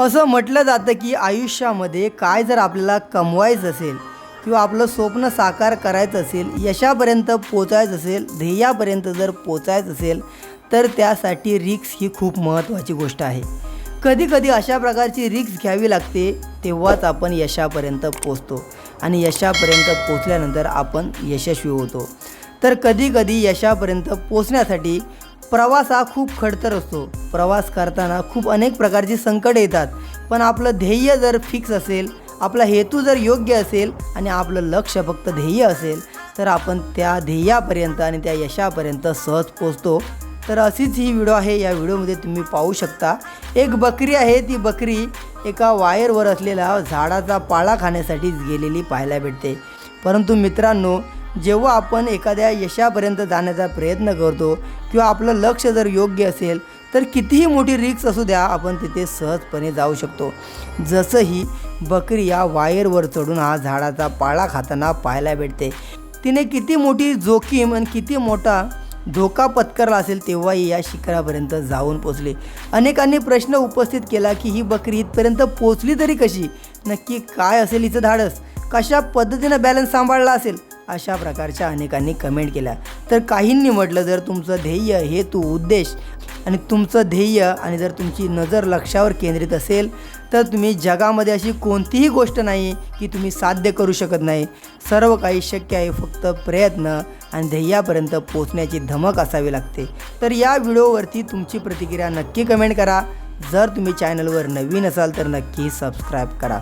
असं म्हटलं जातं की आयुष्यामध्ये काय जर आपल्याला कमवायचं असेल किंवा आपलं स्वप्न साकार करायचं असेल यशापर्यंत पोचायचं असेल ध्येयापर्यंत जर पोचायचं असेल तर त्यासाठी रिक्स ही खूप महत्त्वाची गोष्ट आहे. कधीकधी अशा प्रकारची रिक्स घ्यावी लागते तेव्हाच आपण यशापर्यंत पोचतो आणि यशापर्यंत पोचल्यानंतर आपण यशस्वी होतो. तर कधीकधी यशापर्यंत पोचण्यासाठी प्रवास हा खूप खडतर असतो. प्रवास करताना खूप अनेक प्रकारची संकट येतात. पण आपलं ध्येय जर फिक्स असेल आपला हेतू जर योग्य असेल आणि आपलं लक्ष फक्त ध्येय असेल तर आपण त्या ध्येयापर्यंत आणि त्या यशापर्यंत सहज पोचतो तर अशीच ही व्हिडिओ आहे. या व्हिडिओमध्ये तुम्ही पाहू शकता. एक बकरी आहे. ती बकरी एका वायरवर असलेला झाडाचा पाळा खाण्यासाठीच गेलेली पाहायला भेटते. परंतु मित्रांनो जेव्हा आपण एखाद्या यशापर्यंत जाण्याचा प्रयत्न करतो किंवा आपलं लक्ष जर योग्य असेल तर कितीही मोठी रिक्स असू द्या आपण तिथे सहजपणे जाऊ शकतो. जसं ही बकरी या वायरवर चढून हा झाडाचा पाळा खाताना पाहायला भेटते. तिने किती मोठी जोखीम आणि किती मोठा धोका पत्करला असेल तेव्हाही या शिखरापर्यंत जाऊन पोचले अनेकांनी प्रश्न उपस्थित केला की ही बकरी इथपर्यंत पोचली तरी कशी? नक्की काय असेल हिचं धाडस? कशा पद्धतीनं बॅलन्स सांभाळला असेल? अशा प्रकारच्या अनेकांनी कमेंट केल्या. तर काहींनी म्हटलं जर तुमचं ध्येय हेतू उद्देश आणि तुमचं ध्येय आणि जर तुमची नजर लक्षावर केंद्रित असेल तर तुम्ही जगामध्ये अशी कोणतीही गोष्ट नाही की तुम्ही साध्य करू शकत नाही. सर्व काही शक्य आहे फक्त प्रयत्न आणि ध्येयापर्यंत पोचण्याची धमक असावी लागते. तर या व्हिडिओवरती तुमची प्रतिक्रिया नक्की कमेंट करा. जर तुम्ही चॅनलवर नवीन असाल तर नक्की सबस्क्राईब करा.